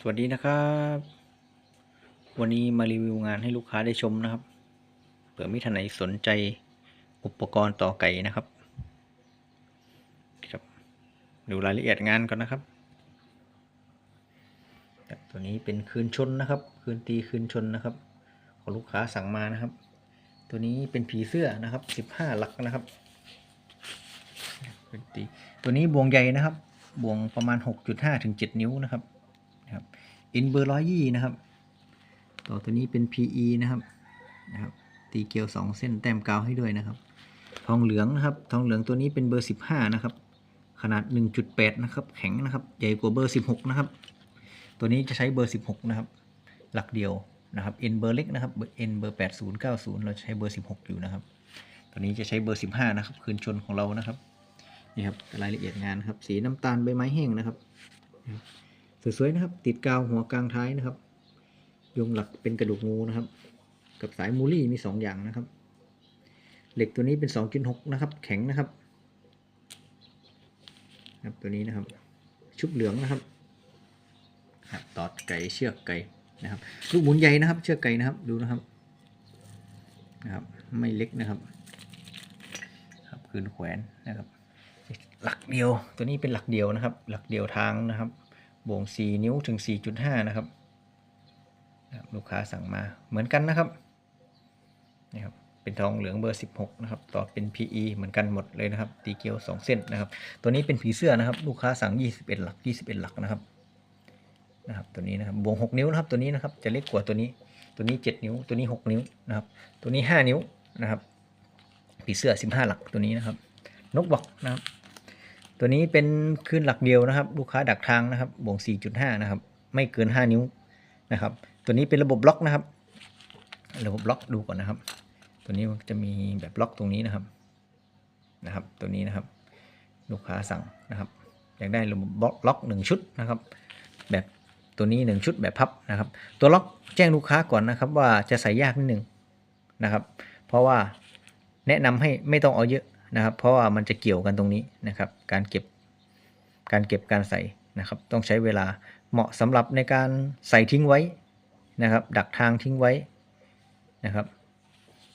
สวัสดีนะครับ วันนี้มารีวิวงานให้ลูกค้าได้ชมนะครับ เผื่อมิท่านไหนสนใจอุปกรณ์ต่อไก่นะครับครับ ดูรายละเอียดงานก่อนนะครับ ตัวนี้เป็นคืนชนนะครับ คืนตีคืนชนนะครับ ของลูกค้าสั่งมานะครับ ตัวนี้เป็นผีเสื้อนะครับสิบห้าหลักนะครับคืนตีตัวนี้บวงใหญ่นะครับ บวงประมาณ 6.5ถึง7นิ้วนะครับ นะครับอินเบอร์ร้อยยี่นะครับ ต่อตัวนี้เป็น PE นะครับนะครับ ตีเกลียว2เส้นแต้มกาวให้ด้วยนะครับ ทองเหลืองนะครับ ทองเหลืองตัวนี้เป็นเบอร์15นะครับ ขนาด1.8นะครับ แข็งนะครับ ใหญ่กว่าเบอร์16นะครับ ตัวนี้จะใช้เบอร์16นะครับ หลักเดียวนะครับ N เบอร์เล็กนะครับ N เบอร์80 90เราใช้เบอร์16อยู่นะครับ ตัวนี้จะใช้เบอร์15นะครับ คืนชนของเรานะครับ นี่ครับ รายละเอียดงานครับ สีน้ำตาลใบไม้แห้งนะครับ สวยๆนะครับ ติดกาวหัวกลางท้ายนะครับยงหลักเป็นกระดูกงูนะครับ กับสายมูลี่มีสองอย่างนะครับ เหล็กตัวนี้เป็น 2.6 นะครับ แข็งนะครับครับตัวนี้นะครับ ชุบเหลืองนะครับครับตอดไก่เชือกไก่นะครับ ลูกหมุนใหญ่นะครับ เชือกไก่นะครับดูนะครับนะครับ ไม่เล็กนะครับครับคืนแขวนนะครับ หลักเดียวตัวนี้เป็นหลักเดียวนะครับ หลักเดียวทางนะครับ บ่วง 4 นิ้วถึง 4.5 นะครับ ลูกค้าสั่งมาเหมือนกันนะครับนี่ครับเป็นทองเหลืองเบอร์ 16 นะครับ ต่อเป็น PE เหมือนกันหมดเลยนะครับ ตีเกลียว 2 เส้นนะครับ ตัวนี้เป็นผีเสื้อนะครับ ลูกค้าสั่ง 21 หลัก 21 หลักนะครับ นะครับ ตัวนี้นะครับ บวง 6 นิ้วนะครับ ตัวนี้นะครับ จะเล็กกว่าตัวนี้ ตัวนี้ 7 นิ้ว ตัวนี้ 6 นิ้วนะครับ ตัวนี้ 5 นิ้วนะครับ ผีเสื้อ 15 หลักตัวนี้นะครับ นกบอกนะครับ ตัวนี้เป็นคลื่นหลักเดียวนะครับ ลูกค้าดักทางนะครับบ่วง 4.5 นะครับ ไม่เกิน 5 นิ้วนะครับ ตัวนี้เป็นระบบล็อกนะครับ ระบบล็อกดูก่อนนะครับ ตัวนี้จะมีแบบล็อกตรงนี้นะครับนะครับ ตัวนี้นะครับ ลูกค้าสั่งนะครับอยากได้ระบบล็อกล็อกหนึ่งชุดนะครับ แบบตัวนี้หนึ่งชุดแบบพับนะครับ ตัวล็อกแจ้งลูกค้าก่อนนะครับว่าจะใส่ยากนิดหนึ่งนะครับ เพราะว่าแนะนำให้ไม่ต้องเอาเยอะ นะครับ เพราะว่ามันจะเกี่ยวกันตรงนี้นะครับ การเก็บการเก็บการใส่นะครับ ต้องใช้เวลาเหมาะสำหรับในการใส่ทิ้งไว้นะครับ ดักทางทิ้งไว้นะครับ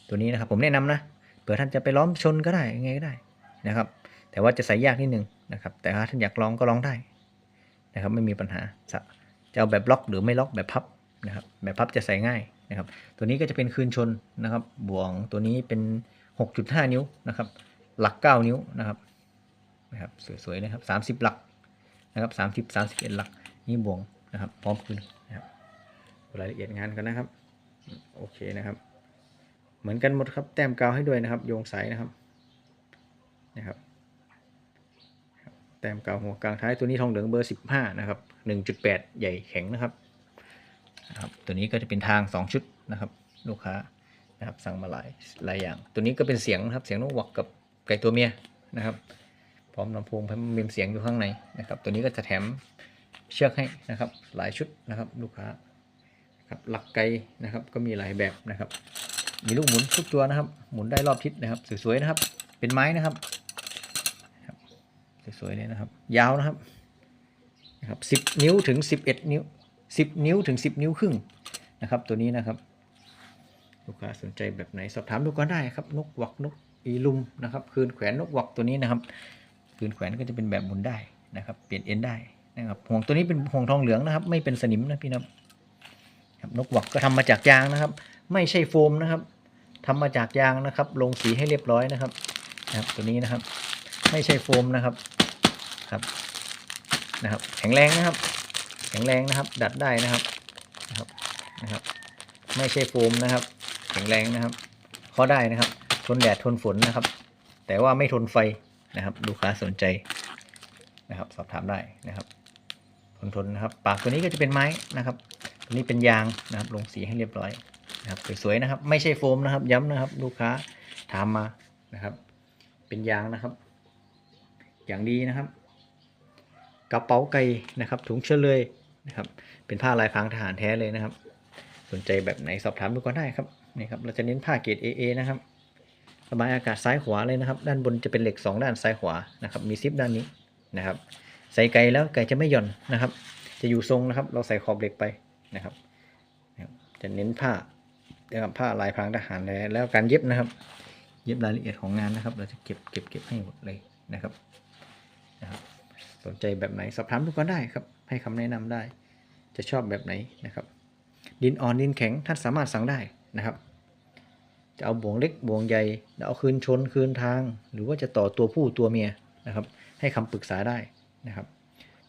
ตัวนี้นะครับผมแนะนำนะเผื่อท่านจะไปล้อมชนก็ได้ยังไงก็ได้นะครับ แต่ว่าจะใส่ยากนิดนึงนะครับ แต่ถ้าท่านอยากลองก็ลองได้นะครับ ไม่มีปัญหาจะจะเอาแบบล็อกหรือไม่ล็อกแบบพับนะครับแบบพับจะใส่ง่ายนะครับ ตัวนี้ก็จะเป็นคืนชนนะครับบ่วงตัวนี้เป็น 6.5 นิ้วนะครับ หลัก 9 นิ้วนะครับนะครับสวยๆนะครับ 30 หลักนะครับ30 31 หลักนี่บ่วงนะครับ พร้อมคืนนะครับรายละเอียดงานกันนะครับ โอเคนะครับ เหมือนกันหมดครับแต้มกาวให้ด้วยนะครับ โยงสายนะครับนะครับ แต้มกาวหัวกลางท้ายตัวนี้ทองเหลืองเบอร์ 15 นะครับ 1.8 ใหญ่แข็งนะครับนะครับ ตัวนี้ก็จะเป็นทาง 2 ชุดนะครับ ลูกค้านะครับสั่งมาหลายหลายอย่าง ตัวนี้ก็เป็นเสียงนะครับเสียงนกหวักกับ ไก่ตัวเมียนะครับ พร้อมลำโพงพร้อมมีเสียงอยู่ข้างในนะครับ ตัวนี้ก็จะแถมเชือกให้นะครับ หลายชุดนะครับ ลูกค้าครับหลักไกลนะครับ ก็มีหลายแบบนะครับ มีลูกหมุนทุกตัวนะครับ หมุนได้รอบทิศนะครับ สวยๆนะครับ เป็นไม้นะครับสวยๆเลยนะครับ ยาวนะครับนะครับสิบนิ้วถึงสิบเอ็ดนิ้วสิบนิ้วถึงสิบนิ้วครึ่งนะครับ ตัวนี้นะครับ ลูกค้าสนใจแบบไหนสอบถามดูก็ได้ครับ นกหวักนก อีลุมนะครับคืนแขวนนกหวักตัวนี้นะครับ คืนแขวนก็จะเป็นแบบหมุนได้นะครับ เปลี่ยนเอ็นได้นะครับห่วงตัวนี้เป็นห่วงทองเหลืองนะครับ ไม่เป็นสนิมนะพี่นะครับนกหวักก็ทำมาจากยางนะครับ ไม่ใช่โฟมนะครับทำมาจากยางนะครับ ลงสีให้เรียบร้อยนะครับนะครับ ตัวนี้นะครับ ไม่ใช่โฟมนะครับครับนะครับ แข็งแรงนะครับ แข็งแรงนะครับ ดัดได้นะครับนะครับนะครับ ไม่ใช่โฟมนะครับ แข็งแรงนะครับข้อได้นะครับ ทนแดดทนฝนนะครับ แต่ว่าไม่ทนไฟนะครับลูกค้าสนใจนะครับ สอบถามได้นะครับทนทนนะครับ ปากตัวนี้ก็จะเป็นไม้นะครับตัวนี้เป็นยางนะครับ ลงสีให้เรียบร้อยนะครับสวยๆนะครับ ไม่ใช่โฟมนะครับ ย้ำนะครับ ลูกค้าถามมานะครับ เป็นยางนะครับ อย่างดีนะครับ กระเป๋าไก่นะครับ ถุงเชื้อเลยนะครับ เป็นผ้าลายพรางทหารแท้เลยนะครับ สนใจแบบไหนสอบถามดูก็ได้ครับนี่ครับเราจะเน้นผ้าเกรด AA นะครับ ระบายอากาศซ้ายขวาเลยนะครับ ด้านบนจะเป็นเหล็ก 2 ด้านซ้ายขวานะครับ มีซิปด้านนี้นะครับ ใส่ไก่แล้วไก่จะไม่หย่อนนะครับ จะอยู่ทรงนะครับ เราใส่ขอบเหล็กไปนะครับ จะเน้นผ้านะครับผ้าลายพรางทหารแล้วแล้วการเย็บนะครับ เย็บรายละเอียดของงานนะครับ เราจะเก็บเก็บเก็บให้หมดเลยนะครับนะครับ สนใจแบบไหนสอบถามดูก็ได้ครับ ให้คำแนะนำได้ จะชอบแบบไหนนะครับ ดินอ่อนดินแข็งท่านสามารถสั่งได้นะครับ จะเอาบ่วงเล็กบ่วงใหญ่เอาคืนชนคืนทาง หรือว่าจะต่อตัวผู้ตัวเมียนะครับ ให้คำปรึกษาได้นะครับ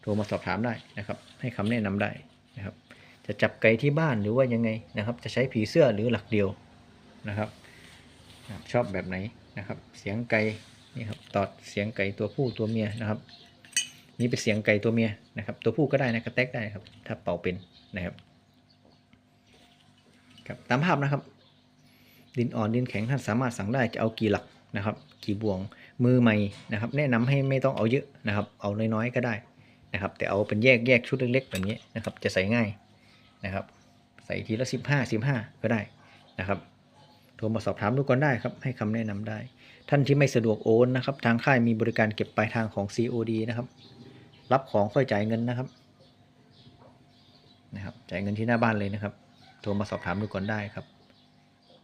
โทรมาสอบถามได้นะครับ ให้คำแนะนำได้นะครับ จะจับไก่ที่บ้านหรือว่ายังไงนะครับ จะใช้ผีเสื้อหรือหลักเดียวนะครับนะครับ ชอบแบบไหนนะครับ เสียงไก่นี่ครับตอดเสียงไก่ตัวผู้ตัวเมียนะครับ นี่เป็นเสียงไก่ตัวเมียนะครับ ตัวผู้ก็ได้นะกระแตกได้ครับ ถ้าเป่าเป็นนะครับครับตามภาพนะครับ ดินอ่อนดินแข็งท่านสามารถสั่งได้จะเอากี่หลักนะครับกี่บ่วงมือใหม่นะครับ แนะนำให้ไม่ต้องเอาเยอะนะครับ เอาน้อยๆก็ได้นะครับ แต่เอาเป็นแยกแยกชุดเล็กๆแบบนี้นะครับ จะใส่ง่ายนะครับ ใส่ทีละสิบห้าสิบห้าก็ได้นะครับโทรมาสอบถามดูก่อนได้ครับ ให้คำแนะนำได้ ท่านที่ไม่สะดวกโอนนะครับ ทางค่ายมีบริการเก็บปลายทางของ COD นะครับ รับของค่อยจ่ายเงินนะครับนะครับ จ่ายเงินที่หน้าบ้านเลยนะครับ โทรมาสอบถามดูก่อนได้ครับ